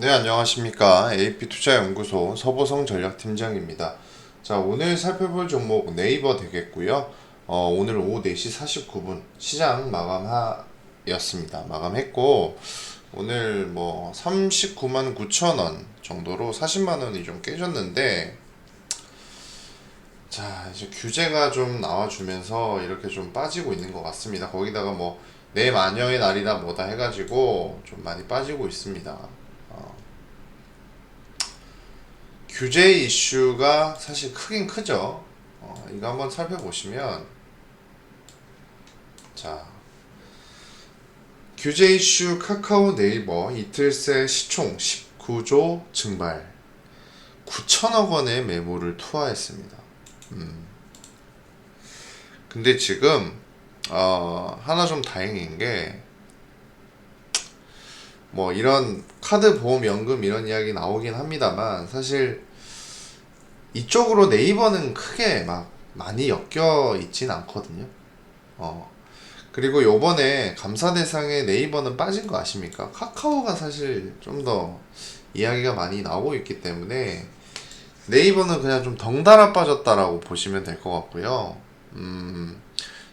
네, 안녕하십니까. AP투자연구소 서보성 전략팀장입니다. 자, 오늘 살펴볼 종목 네이버 되겠고요. 어, 오늘 오후 4시 49분 시장 마감하였습니다. 마감했고, 오늘 뭐 39만 9천 원 정도로 40만 원이 좀 깨졌는데, 자, 이제 규제가 좀 나와주면서 이렇게 좀 빠지고 있는 것 같습니다. 거기다가 뭐, 내 마녀의 날이다 뭐다 해가지고 좀 많이 빠지고 있습니다. 어. 규제 이슈가 사실 크긴 크죠. 어, 이거 한번 살펴보시면, 자, 규제 이슈 카카오 네이버 이틀 새 시총 19조 증발 9천억 원의 매물을 투하했습니다. 음. 근데 지금 어, 하나 좀 다행인 게, 뭐, 이런 카드 보험 연금 이런 이야기 나오긴 합니다만, 사실, 이쪽으로 네이버는 크게 막 많이 엮여 있진 않거든요. 어. 그리고 요번에 감사 대상에 네이버는 빠진 거 아십니까? 카카오가 사실 좀 더 이야기가 많이 나오고 있기 때문에, 네이버는 그냥 좀 덩달아 빠졌다라고 보시면 될 것 같고요. 음,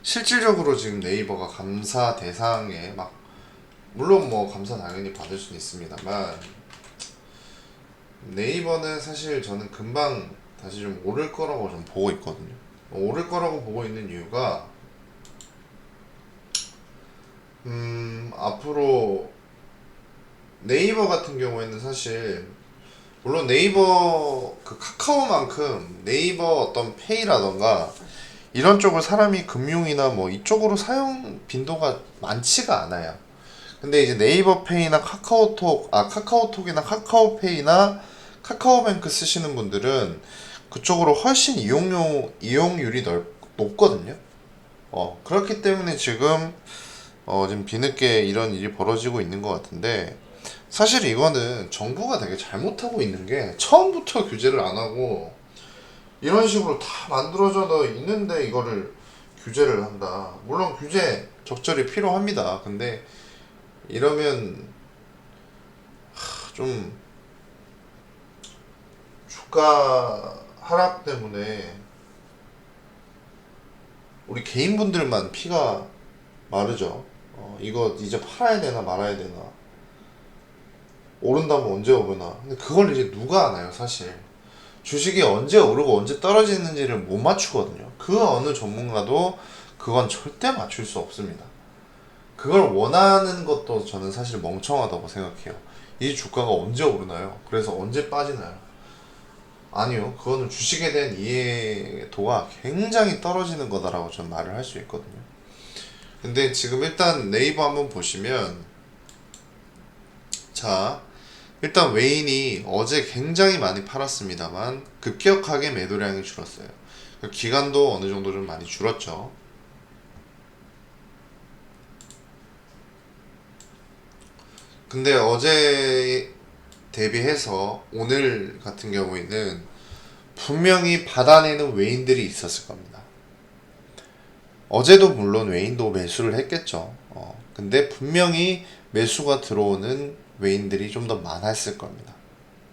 실질적으로 지금 네이버가 감사 대상에 막 물론 뭐 감사 당연히 받을 수는 있습니다만 네이버는 사실 저는 금방 다시 좀 오를 거라고 좀 보고 있거든요. 오를 거라고 보고 있는 이유가 음 앞으로 네이버 같은 경우에는 사실 물론 네이버 그 카카오만큼 네이버 어떤 페이라던가 이런 쪽을 사람이 금융이나 뭐 이쪽으로 사용 빈도가 많지가 않아요. 근데 이제 네이버 페이나 카카오톡, 아 카카오톡이나 카카오페이나 카카오뱅크 쓰시는 분들은 그쪽으로 훨씬 이용료 이용률이 넓, 높거든요. 어 그렇기 때문에 지금 어 지금 뒤늦게 이런 일이 벌어지고 있는 것 같은데 사실 이거는 정부가 되게 잘못하고 있는 게 처음부터 규제를 안 하고 이런 식으로 다 만들어져 있는데 이거를 규제를 한다. 물론 규제 적절히 필요합니다. 근데 이러면 하, 좀 주가 하락 때문에 우리 개인분들만 피가 마르죠. 어, 이거 이제 팔아야 되나 말아야 되나 오른다면 언제 오르나. 근데 그걸 이제 누가 아나요, 사실. 주식이 언제 오르고 언제 떨어지는지를 못 맞추거든요. 그 어느 전문가도 그건 절대 맞출 수 없습니다. 그걸 원하는 것도 저는 사실 멍청하다고 생각해요. 이 주가가 언제 오르나요? 그래서 언제 빠지나요? 아니요. 그거는 주식에 대한 이해도가 굉장히 떨어지는 거다라고 저는 말을 할 수 있거든요. 근데 지금 일단 네이버 한번 보시면 자, 일단 웨인이 어제 굉장히 많이 팔았습니다만 급격하게 매도량이 줄었어요. 그 기간도 어느 정도 좀 많이 줄었죠. 근데 어제 대비해서 오늘 같은 경우에는 분명히 받아내는 웨인들이 있었을 겁니다. 어제도 물론 웨인도 매수를 했겠죠. 어, 근데 분명히 매수가 들어오는 외인들이 좀 더 많았을 겁니다.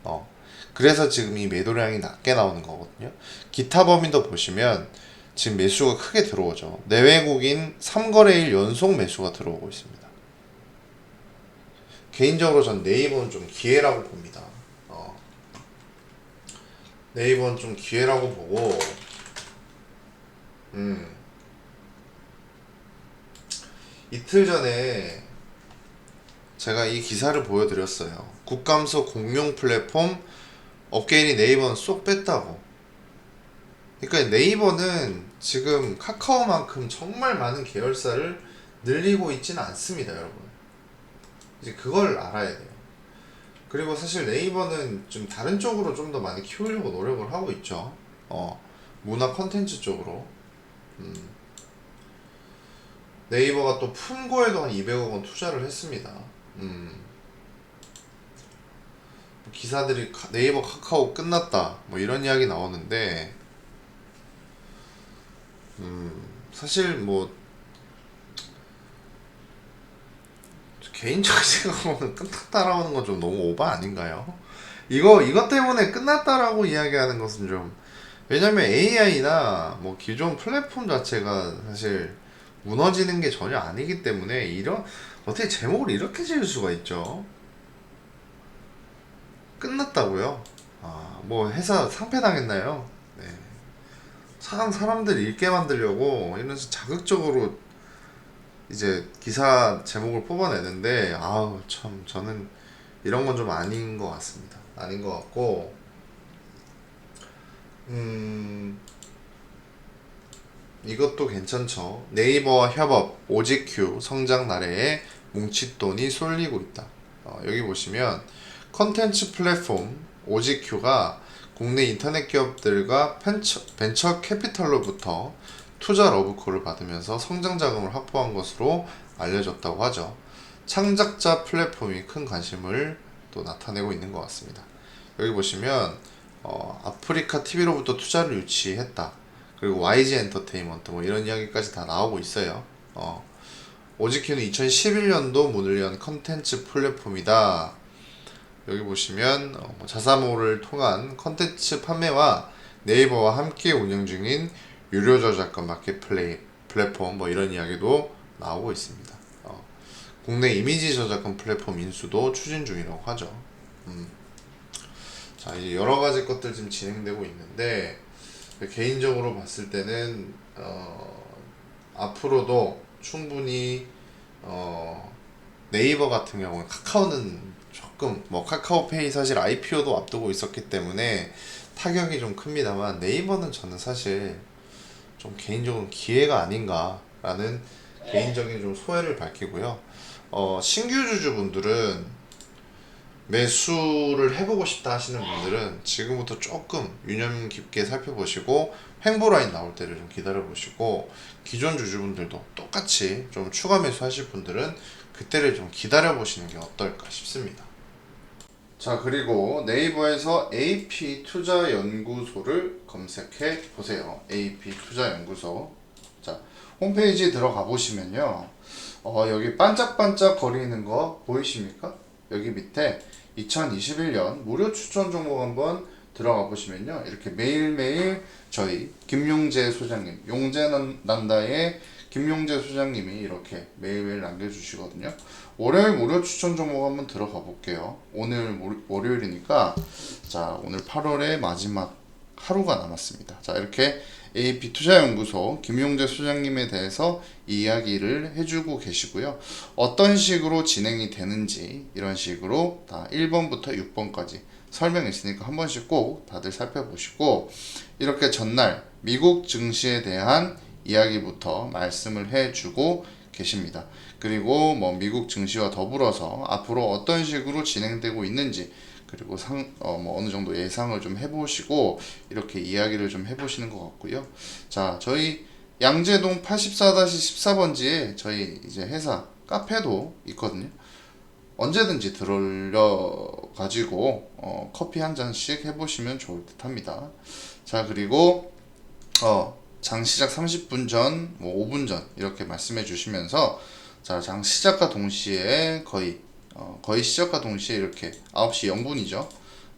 어. 그래서 지금 이 매도량이 낮게 나오는 거거든요. 기타 범위도 보시면 지금 매수가 크게 들어오죠. 내외국인 3거래일 연속 매수가 들어오고 있습니다. 개인적으로 전 네이버는 좀 기회라고 봅니다. 어. 네이버는 좀 기회라고 보고, 음. 이틀 전에 제가 이 기사를 보여드렸어요. 국감소 공용 플랫폼 업계인이 네이버는 쏙 뺐다고. 그러니까 네이버는 지금 카카오만큼 정말 많은 계열사를 늘리고 있지는 않습니다, 여러분. 이제 그걸 알아야 돼요. 그리고 사실 네이버는 좀 다른 쪽으로 좀 더 많이 키우려고 노력을 하고 있죠. 어, 문화 컨텐츠 쪽으로. 음. 네이버가 또 품고에도 한 200억 원 투자를 했습니다. 음. 기사들이 카- 네이버 카카오 끝났다 뭐 이런 이야기 나오는데 음 사실 뭐 개인적인 생각으로는 끝났다라는 건 좀 너무 오바 아닌가요? 이거 이것 때문에 끝났다라고 이야기하는 것은 좀 왜냐면 AI나 뭐 기존 플랫폼 자체가 사실 무너지는 게 전혀 아니기 때문에 이런 어떻게 제목을 이렇게 지을 수가 있죠? 끝났다고요? 아, 뭐 회사 상폐당했나요? 네. 참 사람들 읽게 만들려고 이러면서 자극적으로 이제 기사 제목을 뽑아내는데 아우 참 저는 이런 건 좀 아닌 것 같습니다. 아닌 것 같고 음 이것도 괜찮죠. 네이버와 협업 오직큐 성장 나래에 뭉칫돈이 쏠리고 있다. 어, 여기 보시면 컨텐츠 플랫폼 오직큐가 국내 인터넷 기업들과 벤처, 벤처 캐피털로부터 투자 러브콜을 받으면서 성장 자금을 확보한 것으로 알려졌다고 하죠. 창작자 플랫폼이 큰 관심을 또 나타내고 있는 것 같습니다. 여기 보시면 어, 아프리카 TV로부터 투자를 유치했다. 그리고 YG 엔터테인먼트 뭐 이런 이야기까지 다 나오고 있어요. 어, 오지큐는 2011년도 문을 연 컨텐츠 플랫폼이다. 여기 보시면 어, 뭐 자사모를 통한 컨텐츠 판매와 네이버와 함께 운영 중인 유료 저작권 마켓플레이 플랫폼 뭐 이런 이야기도 나오고 있습니다. 어, 국내 이미지 저작권 플랫폼 인수도 추진 중이라고 하죠. 음. 자 이제 여러 가지 것들 지금 진행되고 있는데 개인적으로 봤을 때는 어, 앞으로도 충분히 어, 네이버 같은 경우는 카카오는 조금 뭐 카카오페이 사실 IPO도 앞두고 있었기 때문에 타격이 좀 큽니다만 네이버는 저는 사실 좀 개인적으로 기회가 아닌가라는 개인적인 좀 소회를 밝히고요. 어, 신규 주주분들은 매수를 해보고 싶다 하시는 분들은 지금부터 조금 유념 깊게 살펴보시고 횡보 라인 나올 때를 좀 기다려 보시고 기존 주주분들도 똑같이 좀 추가 매수하실 분들은 그때를 좀 기다려 보시는 게 어떨까 싶습니다. 자 그리고 네이버에서 AP 투자 연구소를 검색해 보세요. AP 투자 연구소. 자 홈페이지 들어가 보시면요. 어, 여기 반짝반짝 거리는 거 보이십니까? 여기 밑에 2021년 무료 추천 종목 한번 들어가 보시면요. 이렇게 매일매일 저희 김용재 소장님, 용재 난다의 김용재 소장님이 이렇게 매일매일 남겨주시거든요. 월요일 무료 추천 종목 한번 들어가 볼게요. 오늘 월- 월요일이니까 자 오늘 8월의 마지막 하루가 남았습니다. 자 이렇게 AP 투자연구소 김용재 소장님에 대해서 이야기를 해주고 계시고요. 어떤 식으로 진행이 되는지 이런 식으로 다 1번부터 6번까지 설명했으니까 한 번씩 꼭 다들 살펴보시고 이렇게 전날 미국 증시에 대한 이야기부터 말씀을 해주고 계십니다. 그리고 뭐 미국 증시와 더불어서 앞으로 어떤 식으로 진행되고 있는지 그리고 상, 어, 뭐 어느 정도 예상을 좀 해보시고 이렇게 이야기를 좀 해보시는 것 같고요. 자, 저희 양재동 84-14번지에 저희 이제 회사 카페도 있거든요. 언제든지 들어려 가지고 어, 커피 한 잔씩 해보시면 좋을 듯 합니다. 자 그리고 어, 장 시작 30분 전, 뭐 5분 전 이렇게 말씀해 주시면서 자 장 시작과 동시에 거의 어, 거의 시작과 동시에 이렇게 9시 0분이죠.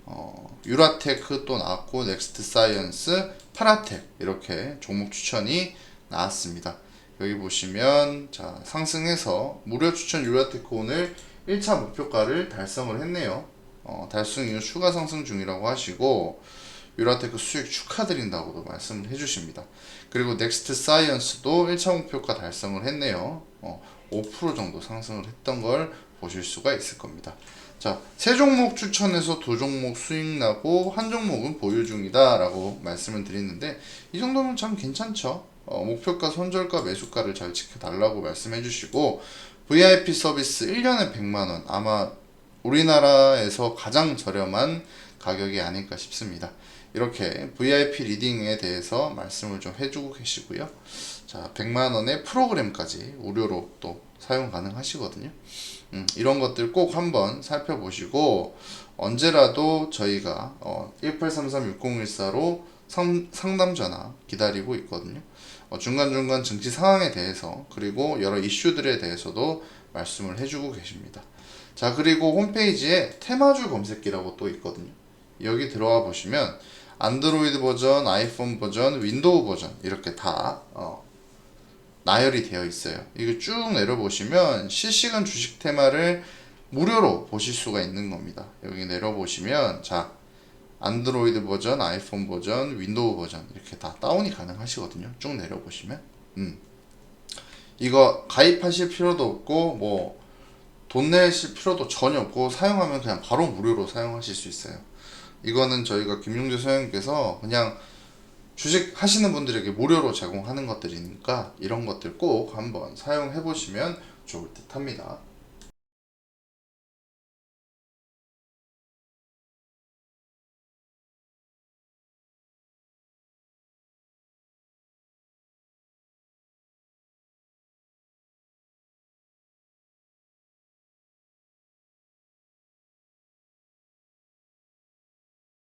어, 유라테크 또 나왔고 넥스트 사이언스, 파라텍 이렇게 종목 추천이 나왔습니다. 여기 보시면 자 상승해서 무료 추천 유라테크 오늘 1차 목표가를 달성을 했네요. 어, 달성 이후 추가 상승 중이라고 하시고 유라테크 수익 축하드린다고도 말씀을 해주십니다. 그리고 넥스트 사이언스도 1차 목표가 달성을 했네요. 어, 5% 정도 상승을 했던 걸 보실 수가 있을 겁니다. 자, 세 종목 추천해서 두 종목 수익 나고 한 종목은 보유 중이다라고 말씀을 드리는데 이 정도면 참 괜찮죠. 어, 목표가 손절가 매수가를 잘 지켜달라고 말씀해 주시고 VIP 서비스 1년에 100만 원 아마 우리나라에서 가장 저렴한 가격이 아닐까 싶습니다. 이렇게 VIP 리딩에 대해서 말씀을 좀 해주고 계시고요. 자, 100만 원의 프로그램까지 무료로 또 사용 가능하시거든요. 음, 이런 것들 꼭 한번 살펴보시고 언제라도 저희가 어, 1833-6014로 상, 상담 전화 기다리고 있거든요. 어, 중간중간 증시 상황에 대해서 그리고 여러 이슈들에 대해서도 말씀을 해주고 계십니다. 자 그리고 홈페이지에 테마주 검색기라고 또 있거든요. 여기 들어와 보시면 안드로이드 버전, 아이폰 버전, 윈도우 버전 이렇게 다 어, 나열이 되어 있어요. 이거 쭉 내려보시면 실시간 주식 테마를 무료로 보실 수가 있는 겁니다. 여기 내려보시면 자 안드로이드 버전, 아이폰 버전, 윈도우 버전 이렇게 다 다운이 가능하시거든요. 쭉 내려보시면 음. 이거 가입하실 필요도 없고 뭐 돈 내실 필요도 전혀 없고 사용하면 그냥 바로 무료로 사용하실 수 있어요. 이거는 저희가 김용재 소장님께서 그냥 주식 하시는 분들에게 무료로 제공하는 것들이니까 이런 것들 꼭 한번 사용해 보시면 좋을 듯 합니다.